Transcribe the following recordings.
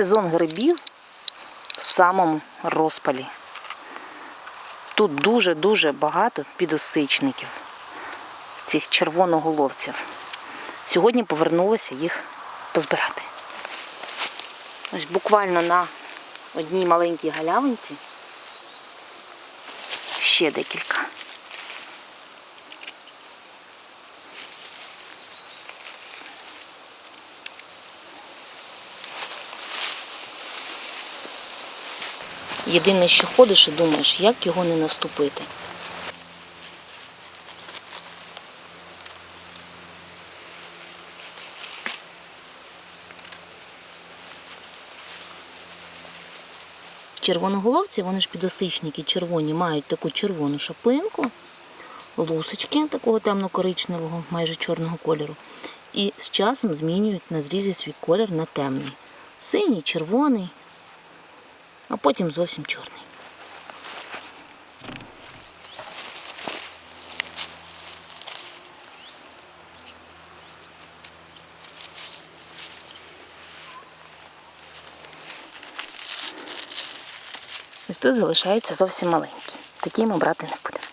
Сезон грибів в самому розпалі. Тут дуже-дуже багато підосичників, цих червоноголовців. Сьогодні повернулася їх позбирати. Ось буквально на одній маленькій галявинці ще декілька. Єдине, що ходиш і думаєш, як його не наступити. Червоноголовці, вони ж підосичники червоні, мають таку червону шапинку, лусочки такого темно-коричневого, майже чорного кольору. І з часом змінюють на зрізі свій колір на темний. Синій, червоний, а потім зовсім чорний. Ось тут залишається зовсім маленький. Такий ми брати не будемо.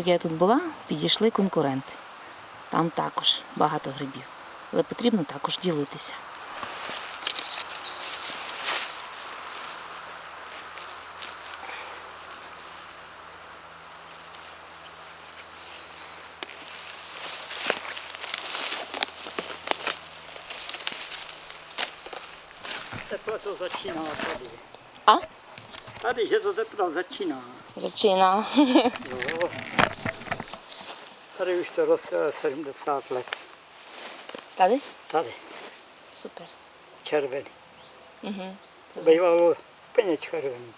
Поки я тут була, підійшли конкуренти. Там також багато грибів. Але потрібно також ділитися. To začíná tady. A? Tady, že to teprve začíná. Začíná. Jo. Tady už to roste 70 let. Tady? Tady. Super. Červený. Mhm. Bývalo úplně červený.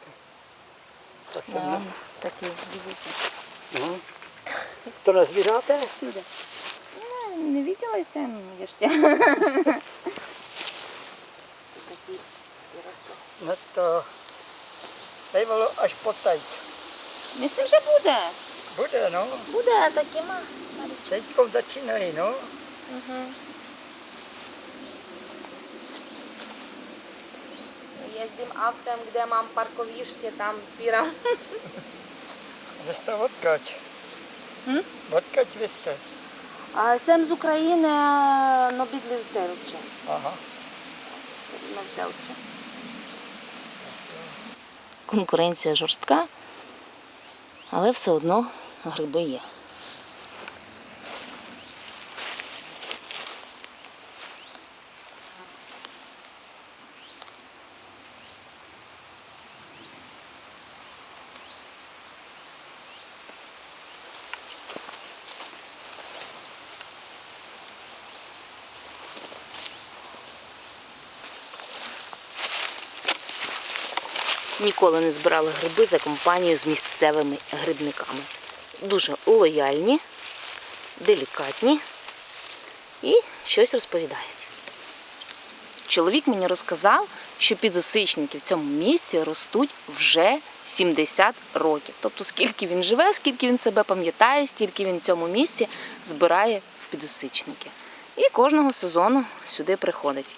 Tak jsem no, na... taky vidíte. No. To nezvíráte? Všude. Ne, neviděla jsem ještě. no to bývalo až po. Myslím, že bude. No. Bude, taky má. Teď začínají, no. Угу. Jezdím autem, kde mám parkoviště, tam sbírám. Vy jste odkaď? Hm? Odkaď vy jste? А jsem z України, но бідли в Теруче. Aha. Не в Теруче. Конкуренція жорстка, але все одно гриби є. Ніколи не збирали гриби за компанію з місцевими грибниками. Дуже лояльні, делікатні і щось розповідають. Чоловік мені розказав, що підосичники в цьому місці ростуть вже 70 років. Тобто, скільки він живе, скільки він себе пам'ятає, стільки він в цьому місці збирає підосичники. І кожного сезону сюди приходить.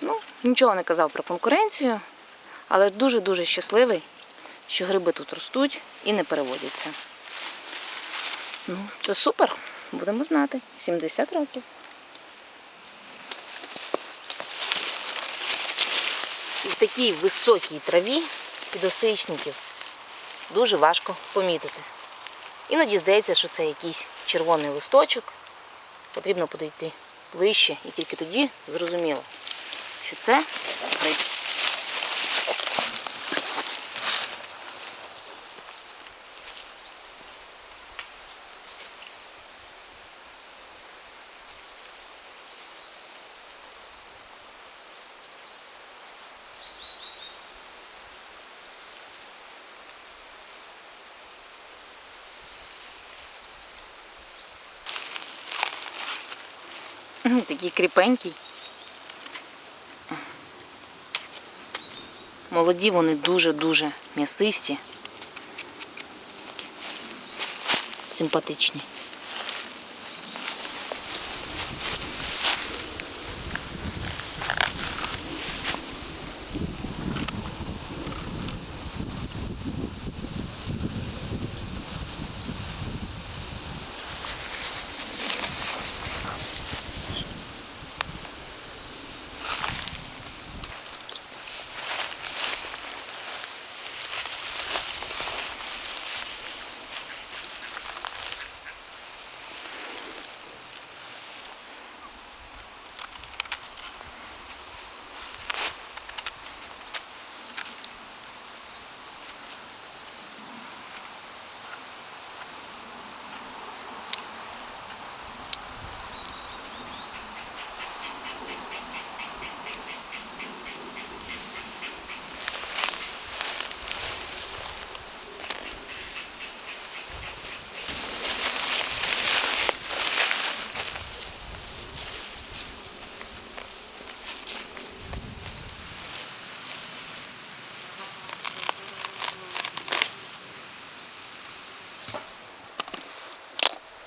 Ну, нічого не казав про конкуренцію, але дуже-дуже щасливий, що гриби тут ростуть і не переводяться. Ну, це супер, будемо знати. 70 років. І в такій високій траві підосичників дуже важко помітити. Іноді здається, що це якийсь червоний листочок. Потрібно подійти ближче і тільки тоді зрозуміло, що це гриб. Такий кріпенький. Молоді вони дуже-дуже м'ясисті, симпатичні.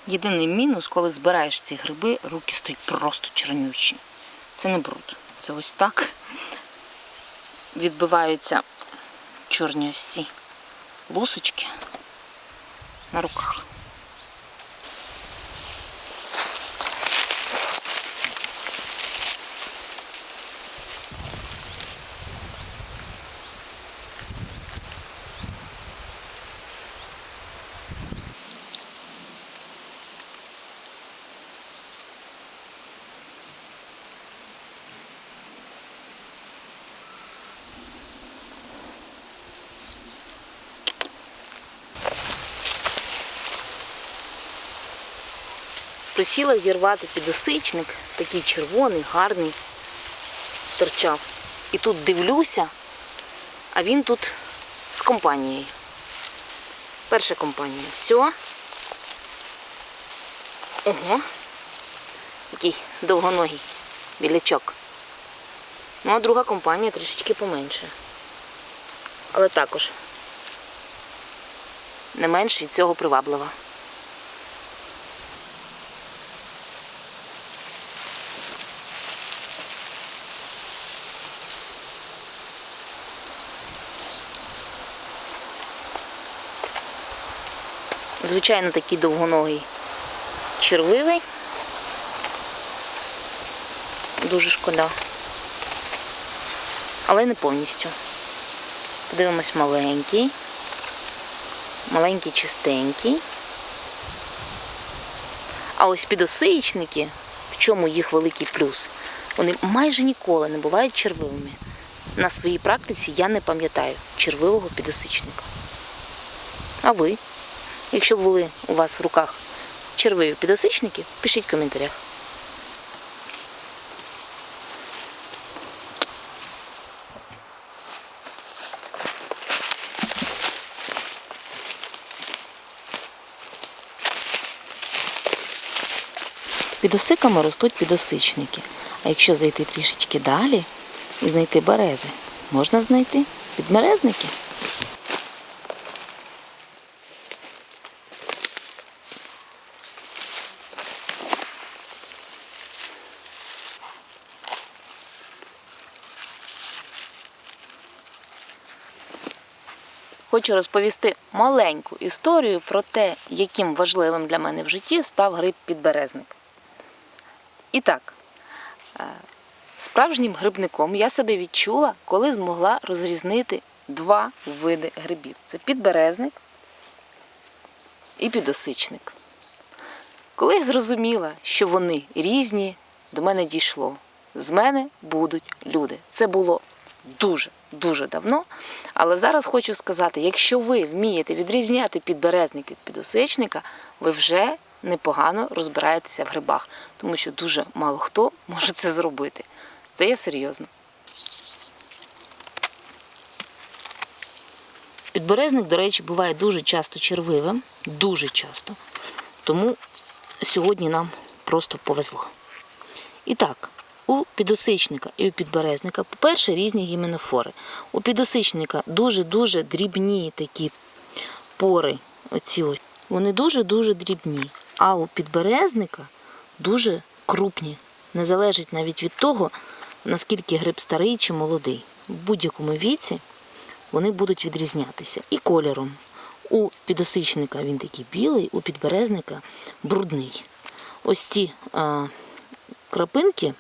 Єдиний мінус, коли збираєш ці гриби, руки стають просто чорнючі. Це не бруд. Це ось так відбиваються чорні ось ці лусочки на руках. Присіла зірвати підосичник, такий червоний, гарний, торчав. І тут дивлюся, а він тут з компанією. Перша компанія. Все. Ого. Такий довгоногий білячок. Ну, а друга компанія трішечки поменше. Але також не менш від цього приваблива. Звичайно, такий довгоногий червивий. Дуже шкода. Але не повністю. Подивимось маленький. Маленький чистенький. А ось підосичники, в чому їх великий плюс, вони майже ніколи не бувають червивими. На своїй практиці я не пам'ятаю червивого підосичника. А ви? Якщо були у вас в руках червиві підосичники, пишіть в коментарях. Під осиками ростуть підосичники. А якщо зайти трішечки далі і знайти берези, можна знайти підмерезники. Хочу розповісти маленьку історію про те, яким важливим для мене в житті став гриб підберезник. І так, е, справжнім грибником я себе відчула, коли змогла розрізнити два види грибів: це підберезник і підосичник. Коли я зрозуміла, що вони різні, до мене дійшло. З мене будуть люди. Це було дуже дуже давно. Але зараз хочу сказати: якщо ви вмієте відрізняти підберезник від підосичника, ви вже непогано розбираєтеся в грибах, тому що дуже мало хто може це зробити. Це я серйозно. Підберезник, до речі, буває дуже часто червивим, дуже часто. Тому сьогодні нам просто повезло. І так, У підосичника і у підберезника, по-перше, різні гіменофори. У підосичника дуже-дуже дрібні такі пори, оці ось, вони дуже-дуже дрібні. А у підберезника дуже крупні. Не залежить навіть від того, наскільки гриб старий чи молодий. В будь-якому віці вони будуть відрізнятися. І кольором. У підосичника він такий білий, у підберезника брудний. Ось ці а, крапинки,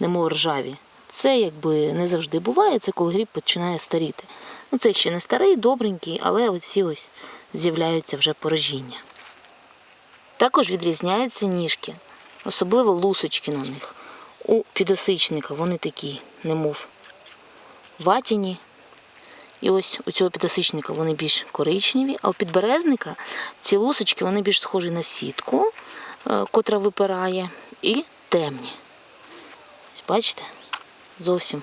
немов ржаві, це якби не завжди буває, це коли гриб починає старіти. Ну, це ще не старий, добренький, але оці ось з'являються вже поражіння. Також відрізняються ніжки, особливо лусочки на них. У підосичника вони такі, немов ватяні. І ось у цього підосичника вони більш коричневі, а у підберезника ці лусочки вони більш схожі на сітку, е, котра випирає, і темні. Бачите? Зовсім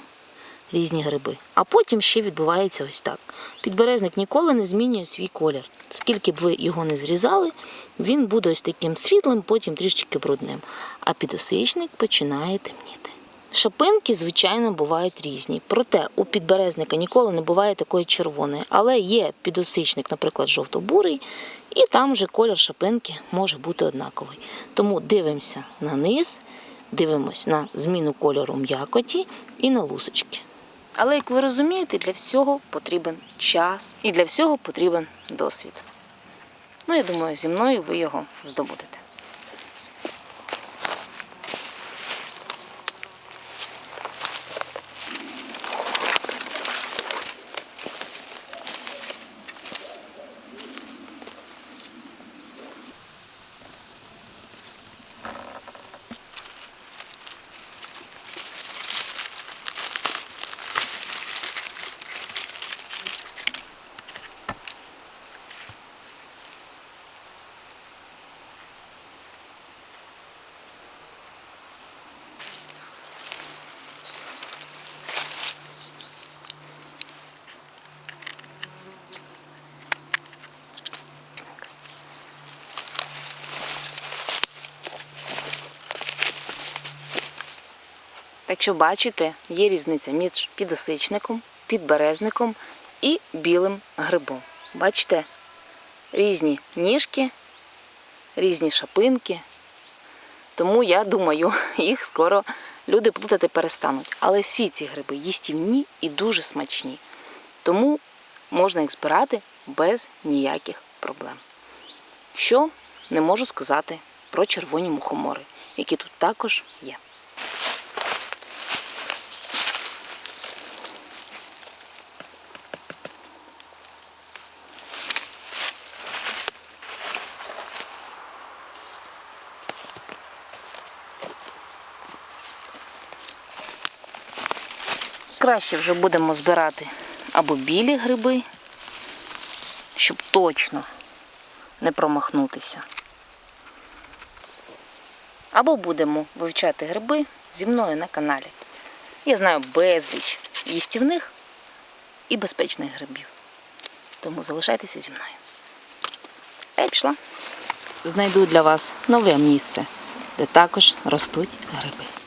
різні гриби. А потім ще відбувається ось так. Підберезник ніколи не змінює свій колір. Скільки б ви його не зрізали, він буде ось таким світлим, потім трішки брудним. А підосичник починає темніти. Шапинки, звичайно, бувають різні. Проте у підберезника ніколи не буває такої червоної, але є підосичник, наприклад, жовто-бурий, і там вже колір шапинки може бути однаковий. Тому дивимося на низ, дивимося на зміну кольору м'якоті і на лусочки. Але, як ви розумієте, для всього потрібен час і для всього потрібен досвід. Ну, я думаю, зі мною ви його здобудете. Так що бачите, є різниця між підосичником, підберезником і білим грибом. Бачите, різні ніжки, різні шапинки. Тому я думаю, їх скоро люди плутати перестануть. Але всі ці гриби їстівні і дуже смачні. Тому можна їх збирати без ніяких проблем. Що не можу сказати про червоні мухомори, які тут також є. Краще вже будемо збирати або білі гриби, щоб точно не промахнутися. Або будемо вивчати гриби зі мною на каналі. Я знаю безліч їстівних і безпечних грибів. Тому залишайтеся зі мною. А я пішла. Знайду для вас нове місце, де також ростуть гриби.